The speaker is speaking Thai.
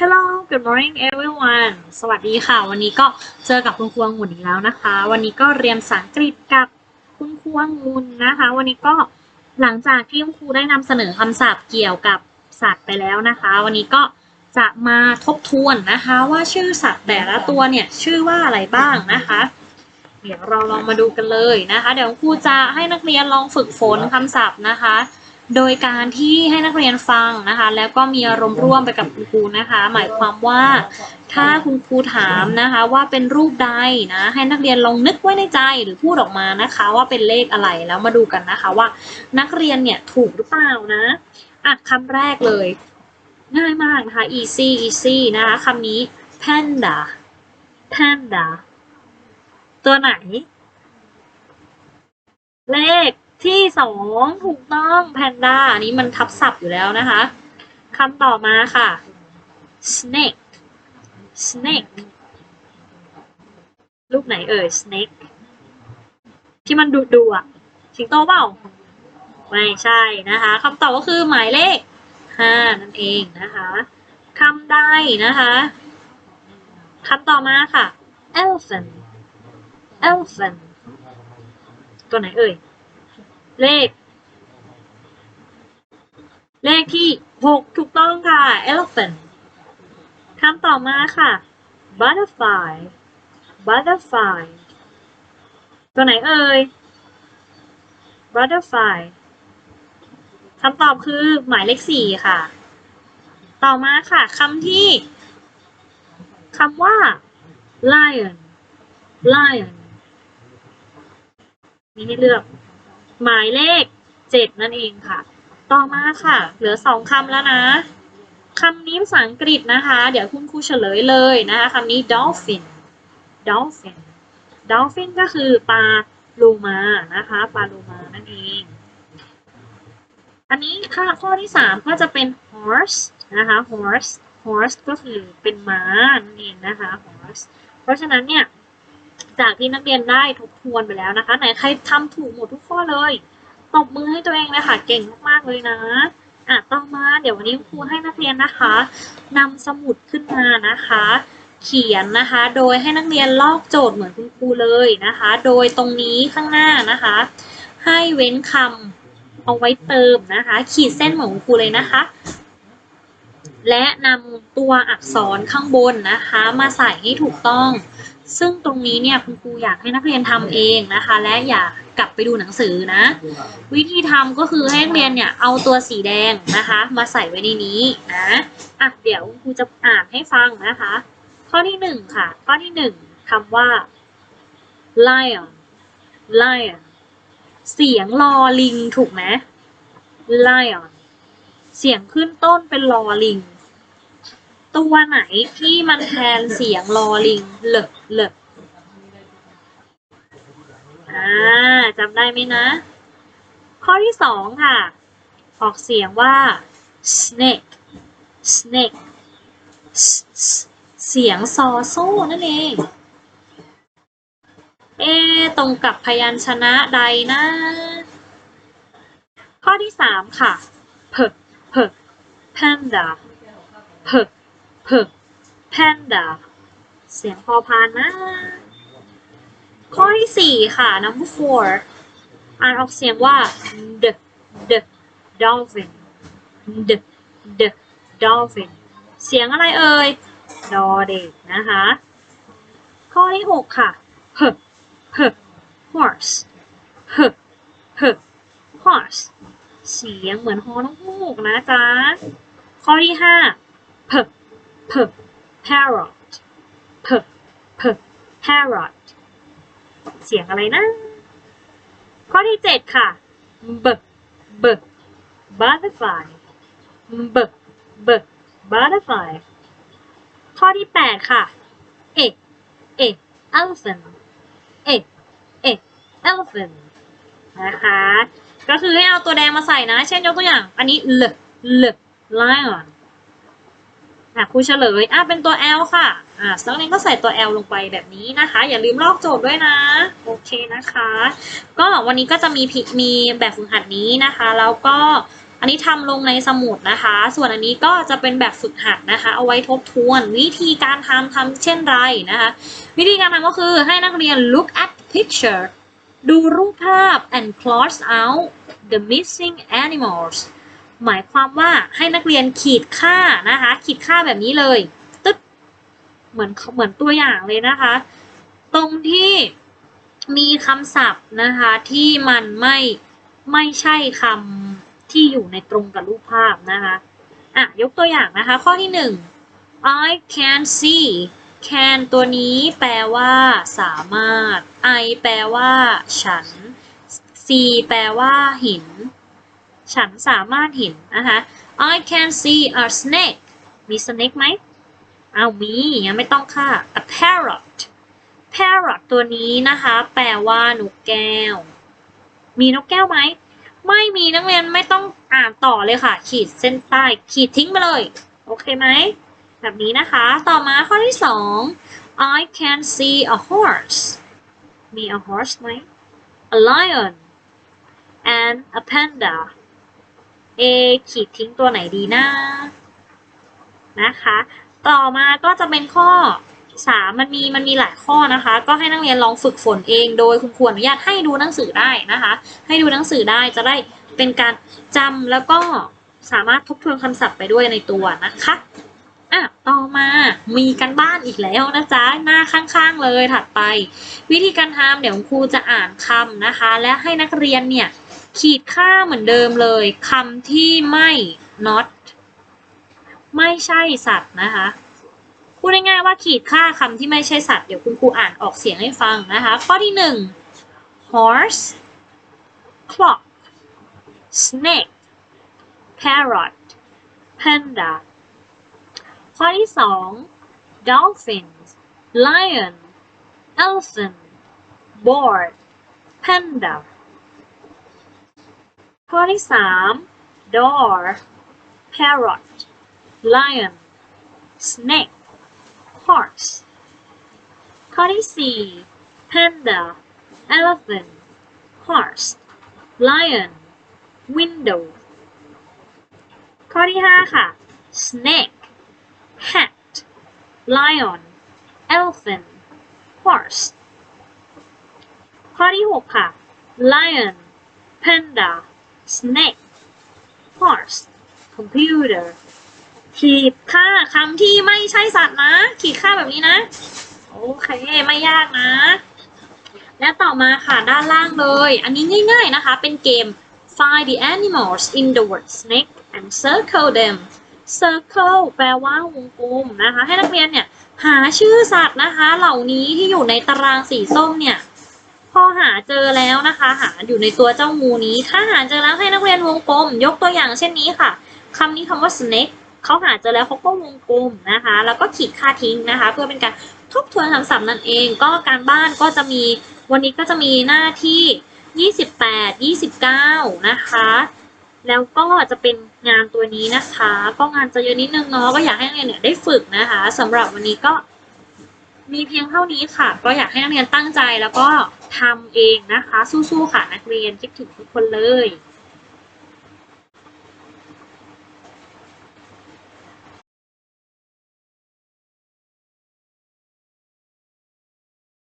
Hello good morning everyone สวัสดีค่ะ วันนี้ก็เจอกับคุณครูองุ่นอีกแล้วนะคะ วันนี้ก็เรียนภาษาอังกฤษกับคุณครูองุ่นนะคะ วันนี้ก็หลังจากที่คุณครูได้นำเสนอคำศัพท์เกี่ยวกับสัตว์ไปแล้วนะคะ วันนี้ก็จะมาทบทวนนะคะว่าชื่อสัตว์แต่ละตัวเนี่ยชื่อว่าอะไรบ้างนะคะ เดี๋ยวเราลองมาดูกันเลยนะคะ เดี๋ยวคุณครูจะให้นักเรียนลองฝึกฝนคำศัพท์นะคะ โดยการที่ให้นักเรียนฟังนะคะ แล้วก็มีอารมณ์ร่วมไปกับคุณครูนะคะ หมายความว่าถ้าคุณครูถามนะคะ ว่าเป็นรูปใดนะ ให้นักเรียนลองนึกไว้ในใจหรือพูดออกมานะคะ ว่าเป็นเลขอะไรแล้วมาดูกันนะคะว่า นักเรียนเนี่ยถูกหรือเปล่านะอะคำแรกเลย ง่ายมากนะคะ easy easy นะคะคำนี้ panda panda ตัวไหน เลข ที่สองถูกต้องแพนด้าอันนี้มันทับศัพท์อยู่แล้วนะคะคำต่อมาค่ะ snake snake รูปไหนเอ่ย snake ที่มันดูดูๆอะสิงโตเปล่า ไม่ใช่นะคะคำตอบก็คือหมายเลขห้านั่นเองนะคะคำใดนะคะคำต่อมาค่ะ elephant elephant ตัวไหนเอ่ย เลข เลขที่หกถูกต้องค่ะ elephant คำต่อมาค่ะ butterfly butterfly ตัวไหนเอ่ย butterfly คำตอบคือหมายเลขสี่ค่ะ ต่อมาค่ะคำที่คำว่า lion lion มีให้เลือก หมายเลขเจ็ดนั่นเองค่ะ ต่อมาค่ะ เหลือสองคำแล้วนะคำนี้ภาษาอังกฤษนะคะ เดี๋ยวคุณครูเฉลยเลยนะคะคำนี้ dolphin dolphin dolphin ก็คือปลาโลมานะคะปลาโลมานั่นเอง อันนี้ค่ะข้อที่สามก็จะเป็น horse นะคะ horse horse ก็คือเป็นม้านั่นเองนะคะ horse เพราะฉะนั้นเนี่ย จากที่นักเรียนได้ทบทวนไปแล้วนะคะ ไหนใครทำถูกหมดทุกข้อเลยตบมือให้ตัวเองเลยค่ะเก่งมากๆเลยนะอะต่อมาเดี๋ยววันนี้ครูให้นักเรียนนะคะนำสมุดขึ้นมานะคะ เขียนนะคะ โดยให้นักเรียนลอกโจทย์เหมือนคุณครูเลยนะคะ โดยตรงนี้ข้างหน้านะคะ ให้เว้นคำเอาไว้เติมนะคะ ขีดเส้นเหมือนคุณครูเลยนะคะ และนำตัวอักษรข้างบนนะคะ มาใส่ให้ถูกต้อง ซึ่งตรงนี้เนี่ยคุณครูอยากให้นักเรียนทำเองนะคะ และอย่ากลับไปดูหนังสือนะ วิธีทำก็คือให้นักเรียนเนี่ยเอาตัวสีแดงนะคะ มาใส่ไว้ในนี้นะอะเดี๋ยวคุณครูจะอ่านให้ฟังนะคะ ข้อที่หนึ่งค่ะ ข้อที่หนึ่งคำว่า lion lion เสียงลอลิงถูกไหม lion เสียงขึ้นต้นเป็นลอลิง ตัวไหนที่มันแทนเสียงลอลิงเลอะเลอะอ่าจำได้ไหมนะ ข้อที่สองค่ะ ออกเสียงว่า snake snake เสียงซอโซ่นั่นเอง เอตรงกับพยัญชนะใดนะ ข้อที่สามค่ะเพิกเพิก panda เพิก เพิก panda เสียงพอพานนะ ข้อที่สี่ค่ะ number four อ่านออกเสียงว่า the the dolphin the the dolphin เสียงอะไรเอ่ย ดอเด็กนะคะ ข้อที่หกค่ะ h h horse h h horse เสียงเหมือนฮอนกฮูกนะจ๊ะ ข้อที่ห้า p p parrot p p parrot เสียงอะไรนะ ข้อที่เจ็ดค่ะ b b butterfly b b butterfly ข้อที่แปดค่ะเอกเอก elephant เอกเอก elephant นะคะ ก็คือให้เอาตัวแดงมาใส่นะ เช่นยกตัวอย่าง อันนี้ l l lion อะครูเฉลยอะเป็นตัว L ค่ะอะนักเรียนก็ใส่ตัว L ลงไปแบบนี้นะคะ อย่าลืมลอกโจทย์ด้วยนะ โอเคนะคะ ก็วันนี้ก็จะมีพิมีแบบฝึกหัดนี้นะคะ แล้วก็อันนี้ทำลงในสมุดนะคะ ส่วนอันนี้ก็จะเป็นแบบฝึกหัดนะคะ เอาไว้ทบทวน วิธีการทำทำเช่นไรนะคะ วิธีการทำก็คือให้นักเรียน look at picture ดูรูปภาพ and cross out the missing animals หมายความว่าให้นักเรียนขีดค่านะคะ ขีดค่าแบบนี้เลยตึ๊ดเหมือนเหมือนตัวอย่างเลยนะคะ ตรงที่มีคำศัพท์นะคะที่มันไม่ไม่ใช่คำที่อยู่ในตรงกับรูปภาพนะคะอะยกตัวอย่างนะคะ ข้อที่หนึ่ง I can see can ตัวนี้แปลว่าสามารถ I แปลว่า ฉัน see แปลว่าเห็น ฉันสามารถเห็นนะคะ I can see a snake มี snake ไหมเอามียังไม่ต้องค่ะ a parrot parrot ตัวนี้นะคะ แปลว่านกแก้ว มีนกแก้วไหม ไม่มีนักเรียนไม่ต้องอ่านต่อเลยค่ะ ขีดเส้นใต้ ขีดทิ้งไปเลย โอเคไหม แบบนี้นะคะ ต่อมาข้อที่สอง I can see a horse มี a horse ไหม a lion and a panda เอขีดทิ้งตัวไหนดีนะนะคะ ต่อมาก็จะเป็นข้อสามมันมีมันมีหลายข้อนะคะ ก็ให้นักเรียนลองฝึกฝนเอง โดยคุณครูอนุญาตให้ดูหนังสือได้นะคะ ให้ดูหนังสือได้จะได้เป็นการจำแล้วก็สามารถทบทวนคำศัพท์ไปด้วยในตัวนะคะอะต่อมามีกันบ้านอีกแล้วนะจ๊ะหน้าข้างๆเลยถัดไป วิธีการทำเดี๋ยวคุณครูจะอ่านคำนะคะ และให้นักเรียนเนี่ย ขีดค่าเหมือนเดิมเลยคำที่ไม่ not ไม่ใช่สัตว์นะคะพูดง่ายๆว่าขีดค่าคำที่ไม่ใช่สัตว์เดี๋ยวคุณครูอ่านออกเสียงให้ฟังนะคะ ข้อที่หนึ่ง horse clock snake parrot panda ข้อที่สอง dolphin lion elephant board panda ข้อที่สาม door parrot lion snake horse ข้อที่สี่ panda elephant horse lion window ข้อที่ห้าค่ะ snake hat lion elephant horse ข้อที่หกค่ะ lion panda snake horse computer ขีดค่าคำที่ไม่ใช่สัตว์นะ ขีดค่าแบบนี้นะ โอเค ไม่ยากนะ และต่อมาค่ะด้านล่างเลย อันนี้ง่ายๆนะคะ เป็นเกม find the animals in the word snake and circle them circle แปลว่าวงกลมนะคะ ให้นักเรียนเนี่ย หาชื่อสัตว์นะคะ เหล่านี้ที่อยู่ในตารางสีส้มเนี่ย พอหาเจอแล้วนะคะ หาอยู่ในตัวเจ้างูนี้ ถ้าหาเจอแล้วให้นักเรียนวงกลม ยกตัวอย่างเช่นนี้ค่ะคำนี้คำว่า snake เขาหาเจอแล้วเขาก็วงกลมนะคะ แล้วก็ขีดค่าทิ้งนะคะ เพื่อเป็นการทบทวนคำศัพท์นั่นเอง ก็การบ้านก็จะมีวันนี้ก็จะมีหน้าที่ 28 29 นะคะ แล้วก็จะเป็นงานตัวนี้นะคะ ก็งานจะเยอะนิดนึงเนาะก็อยากให้นักเรียนเนี่ยได้ฝึกนะคะสำหรับวันนี้ก็ มีเพียงเท่านี้ค่ะ ก็อยากให้นักเรียนตั้งใจแล้วก็ทำเองนะคะ สู้ๆค่ะนักเรียนคิดถึงทุกคนเลย